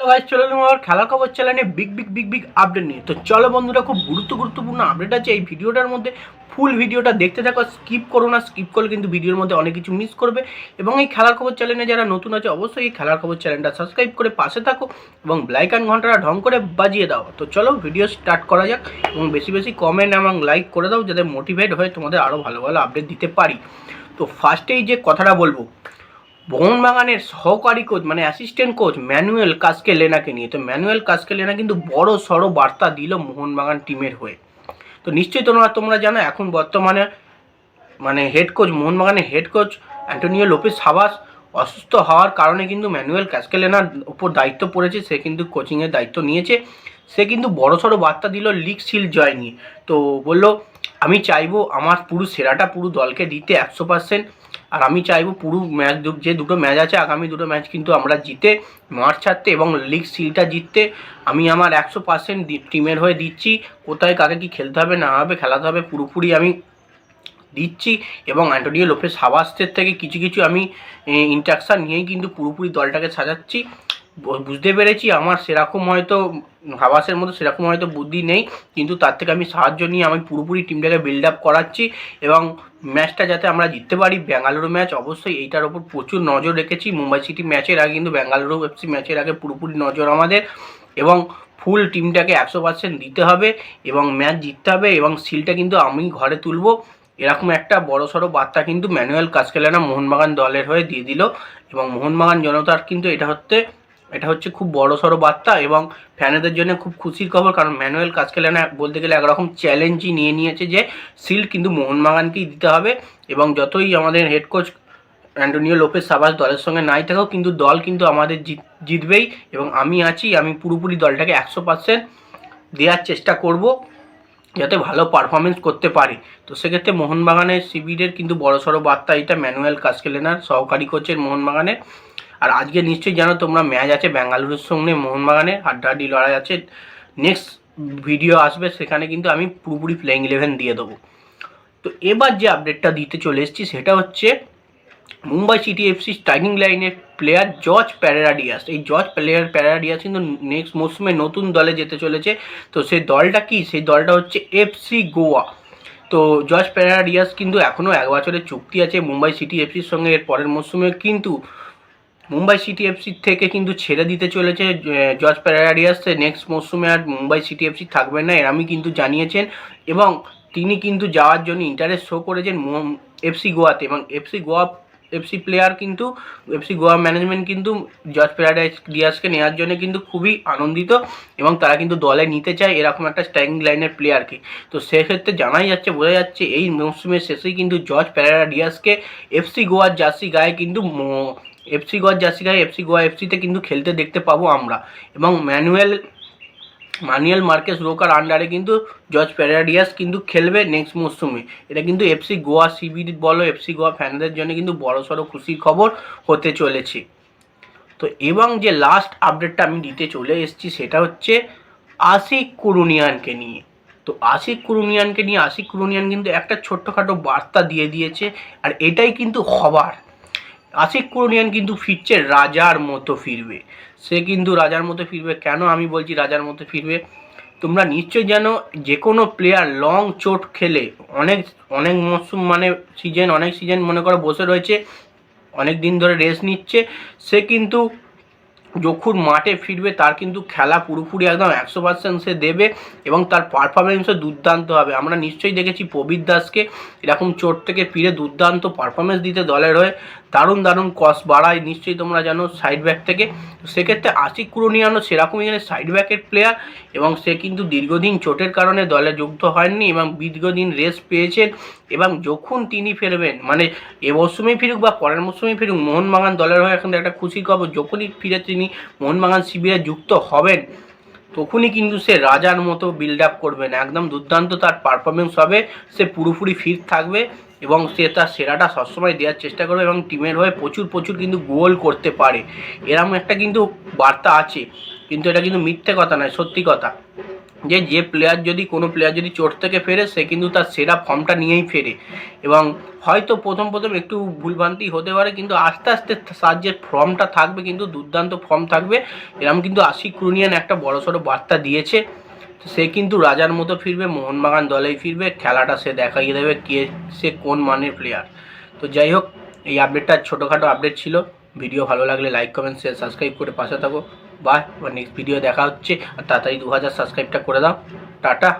Hello ভাই চলে আমার খেলার খবর চ্যানেলে big big big big update নিয়ে। তো চলো বন্ধুরা, খুব গুরুত্ব, গুরুত্বপূর্ণ আপডেট আছে। এই ভিডিওটার মধ্যে ফুল ভিডিওটা দেখতে থাকো স্কিপ করো না স্কিপ করলে কিন্তু ভিডিওর মধ্যে অনেক কিছু মিস করবে। এবং এই খেলার খবর চ্যানেলে যারা নতুন আছে, অবশ্যই এই খেলার খবর চ্যানেলটা সাবস্ক্রাইব করে পাশে থাকো এবং ব্লাইকান ঘন্টাটা ঢং করে বাজিয়ে দাও। তো চলো ভিডিও স্টার্ট করা যাক এবং বেশি বেশি কমেন্ট এবং লাইক করে দাও, যাতে মোটিভেট হয়ে তোমাদের আরও ভালো ভালো আপডেট দিতে পারি। তো ফার্স্টেই যে কথাটা বলব মোহনবাগানের সহকারী কোচ মানে অ্যাসিস্ট্যান্ট কোচ ম্যানুয়েল কাজকে লেনাকে নিয়ে। তো ম্যানুয়েল কাজকে লেনা কিন্তু বড় সড়ো বার্তা দিল মোহনবাগান টিমের হয়ে। তো নিশ্চয়ই তোমরা তোমরা জানো, এখন বর্তমানে মানে হেড কোচ মোহনবাগানের head coach Antonio Lopez Habas অসুস্থ হওয়ার কারণে কিন্তু ম্যানুয়েল ক্যাসকেলেনার উপর দায়িত্ব পড়েছে। সে কিন্তু কোচিংয়ের দায়িত্ব নিয়েছে। সে কিন্তু বড় সড়ো বার্তা দিল লিগ সিল জয় নিয়ে। তো বলল, আমি চাইব আমার পুরো সেরাটা পুরো দলকে দিতে একশো পার্সেন্ট আর আমি চাইব পুরো ম্যাচ যে দুটো ম্যাচ আছে, আগামী দুটো ম্যাচ কিন্তু আমরা জিতে মাঠ ছাড়তে এবং লিগ সিলটা জিততে আমি আমার একশো পার্সেন্ট টিমের হয়ে দিচ্ছি। কোথায় কাকে কি খেলতে হবে, না হবে, খেলাতে হবে, পুরোপুরি আমি দিচ্ছি এবং অ্যান্টোনিও লোপেস হাবাসের থেকে কিছু কিছু আমি ইন্ট্রাকশান নিয়েই কিন্তু পুরোপুরি দলটাকে সাজাচ্ছি। বুঝতে পেরেছি, আমার সেরকম হয়তো হাবাসের মতো সেরকম হয়তো বুদ্ধি নেই, কিন্তু তার থেকে আমি সাহায্য নিয়ে আমি পুরোপুরি টিমটাকে বিল্ড আপ করাচ্ছি এবং ম্যাচটা যাতে আমরা জিততে পারি বেঙ্গালুরু ম্যাচ অবশ্যই এইটার ওপর প্রচুর নজর রেখেছি। মুম্বাই সিটি ম্যাচের আগে কিন্তু বেঙ্গালুরু এফসি ম্যাচের আগে পুরোপুরি নজর আমাদের এবং ফুল টিমটাকে একশো পার্সেন্ট দিতে হবে এবং ম্যাচ জিততে হবে এবং সিলটা কিন্তু আমি ঘরে তুলবো। এরকম একটা বড় সড়ো বার্তা কিন্তু ম্যানুয়াল কাজকেলানা মোহনবাগান দলের হয়ে দিয়ে দিল এবং মোহনবাগান জনতার কিন্তু এটা হচ্ছে এটা হচ্ছে খুব বড় সড়ো বার্তা এবং ফ্যানেদের জন্য খুব খুশির খবর, কারণ ম্যানুয়াল কাজকেলানা বলতে গেলে একরকম চ্যালেঞ্জই নিয়ে নিয়েছে যে সিল কিন্তু মোহনবাগানকেই দিতে হবে এবং যতই আমাদের হেড কোচ অ্যান্টোনিও লোপেস সাবাস দলের সঙ্গে নাই থাকেও কিন্তু দল কিন্তু আমাদের জিত, জিতবেই এবং আমি আছি, আমি পুরোপুরি দলটাকে একশো পার্সেন্ট দেওয়ার চেষ্টা করব যাতে ভালো পারফরমেন্স করতে পারে। তো সেক্ষেত্রে মোহনবাগানের শিবিরের কিন্তু বড় সড়ো বার্তা এটা ম্যানুয়াল কাজকেলেনার সহকারী কোচের মোহনবাগানের। আর আজকে নিশ্চয়ই জানো তোমরা ম্যাচ আছে বেঙ্গালুরুর সঙ্গে মোহনবাগানের হাড্ডাহাড্ডি লড়াই আছে। নেক্সট ভিডিও আসবে, সেখানে কিন্তু আমি পুরোপুরি প্লেয়িং ইলেভেন দিয়ে দেবো। তো এবার যে আপডেটটা দিতে চলে এসেছি, সেটা হচ্ছে মুম্বাই সিটি এফসি স্ট্রাইকিং লাইনের প্লেয়ার জর্জ প্যারাডিয়াস এই জর্জ প্লেয়ার প্যারাডিয়াস কিন্তু নেক্সট মৌসুমে নতুন দলে যেতে চলেছে। তো সেই দলটা কি? সেই দলটা হচ্ছে এফসি গোয়া তো জর্জ প্যারাডিয়াস কিন্তু এখনও এক বছরের চুক্তি আছে মুম্বাই সিটি এফসির সঙ্গে, এর পরের মৌসুমে কিন্তু মুম্বাই সিটি এফসি থেকে কিন্তু ছেড়ে দিতে চলেছে জর্জ প্যারাডিয়াস নেক্সট মৌসুমে আর মুম্বাই সিটি এফসি থাকবে না, এরামই কিন্তু জানিয়েছেন। এবং তিনি কিন্তু যাওয়ার জন্য ইন্টারেস্ট শো করেছেন এফসি গোয়াতে। এবং এফসি গোয়া, এফসি প্লেয়ার কিন্তু, এফসি গোয়া ম্যানেজমেন্ট কিন্তু জর্জ প্যারাডাইস ডিয়াসকে নেওয়ার জন্য কিন্তু খুবই আনন্দিত। এবং তারা কিন্তু দলে নিতে চায় এরকম একটা স্ট্রাইকিং লাইনের প্লেয়ারকে তো সেক্ষেত্রে জানাই যাচ্ছে, বোঝা যাচ্ছে এই মৌসুমের শেষেই কিন্তু জর্জ প্যারাডা ডিয়াসকে এফসি গোয়ার জার্সি গায়ে কিন্তু এফসি গোয়ার জার্সি গায়ে এফসি গোয়া এফসিতে কিন্তু খেলতে দেখতে পাবো আমরা। এবং ম্যানুয়েল মানিয়াল মার্কেস রোকার আন্ডারে কিন্তু জর্জ প্যারাডিয়াস কিন্তু খেলবে নেক্সট মরশুমে এটা কিন্তু এফসি গোয়া সিবির বলো এফসি গোয়া ফ্যানদের জন্য কিন্তু বড়সড় খুশির খবর হতে চলেছে। তো এবং যে লাস্ট আপডেটটা আমি দিতে চলে এসেছি সেটা হচ্ছে আশিক কুরুনিয়ানকে নিয়ে। তো আশিক কুরুনিয়ানকে নিয়ে আশিক কুরুনিয়ান কিন্তু একটা ছোট্টখাটো বার্তা দিয়ে দিয়েছে, আর এটাই কিন্তু হবার। আশিক কুরুনিয়ান কিন্তু ফিরছে রাজার মতো ফিরবে। সে কিন্তু রাজার মতো ফিরবে। কেন আমি বলছি রাজার মতো ফিরবে? তোমরা নিশ্চয়ই যেন যে কোনো প্লেয়ার লং চোট খেলে, অনেক অনেক মৌসুম মানে সিজন অনেক সিজন মনে করো বসে রয়েছে, অনেক দিন ধরে রেস্ট নিচ্ছে, সে কিন্তু যখন মাঠে ফিরবে, তার কিন্তু খেলা পুরোপুরি একদম একশো পার্সেন্ট সে দেবে এবং তার পারফরমেন্সও দুর্দান্ত হবে। আমরা নিশ্চয়ই দেখেছি প্রবীর দাসকে এরকম চোট থেকে ফিরে দুর্দান্ত পারফরমেন্স দিতে দলের হয়ে। দারুণ দারুণ কস বাড়ায় নিশ্চয়ই তোমরা জানো সাইড ব্যাক থেকে। সেক্ষেত্রে আশিক কুরুনিয়ানো সেরকমই এখানে সাইড ব্যাকের প্লেয়ার এবং সে কিন্তু দীর্ঘদিন চোটের কারণে দলে যুক্ত হয়নি এবং দীর্ঘদিন রেস্ট পেয়েছেন এবং যখন তিনি ফিরবেন মানে এ মরশুমেই ফিরুক বা পরের মরশুমেই ফিরুক, মোহনবাগান দলের হয়ে এখন একটা খুশি খবর, যখনই ফিরে তিনি মোহনবাগান শিবিরে যুক্ত হবেন, তখনই কিন্তু সে রাজার মতো বিল্ড আপ করবেন। একদম দুর্দান্ত তার পারফরমেন্স হবে, সে পুরোপুরি ফিট থাকবে এবং সে তার সেরাটা সবসময় দেওয়ার চেষ্টা করবে এবং টিমের হয়ে প্রচুর প্রচুর কিন্তু গোল করতে পারে। এরম একটা কিন্তু বার্তা আছে, কিন্তু এটা কিন্তু মিথ্যে কথা নয়, সত্যি কথা। যে যে প্লেয়ার যদি, কোনো প্লেয়ার যদি চোট থেকে ফেরে, সে কিন্তু তার সেরা ফর্মটা নিয়েই ফেরে। এবং হয়তো প্রথম প্রথম একটু ভুলভ্রান্তি হতে পারে, কিন্তু আস্তে আস্তে তার যে ফর্মটা থাকবে, কিন্তু দুর্দান্ত ফর্ম থাকবে। এরকম কিন্তু আশিক ক্রুনিয়ান একটা বড়সড় বার্তা দিয়েছে। সে কিন্তু রাজার মতো ফিরবে, মোহনবাগান দলেই ফিরবে, খেলাটা সে দেখাইয়ে দেবে কে, সে কোন মানের প্লেয়ার তো যাই হোক, এই আপডেটটা ছোটোখাটো আপডেট ছিল। ভিডিও ভালো লাগলে লাইক কমেন্ট শেয়ার সাবস্ক্রাইব করে পাশে থাকো। বাই নেক্সট ভিডিও দেখা হচ্ছে। আর তাড়াতাড়ি দু হাজার সাবস্ক্রাইবটা করে দাও। টাটা।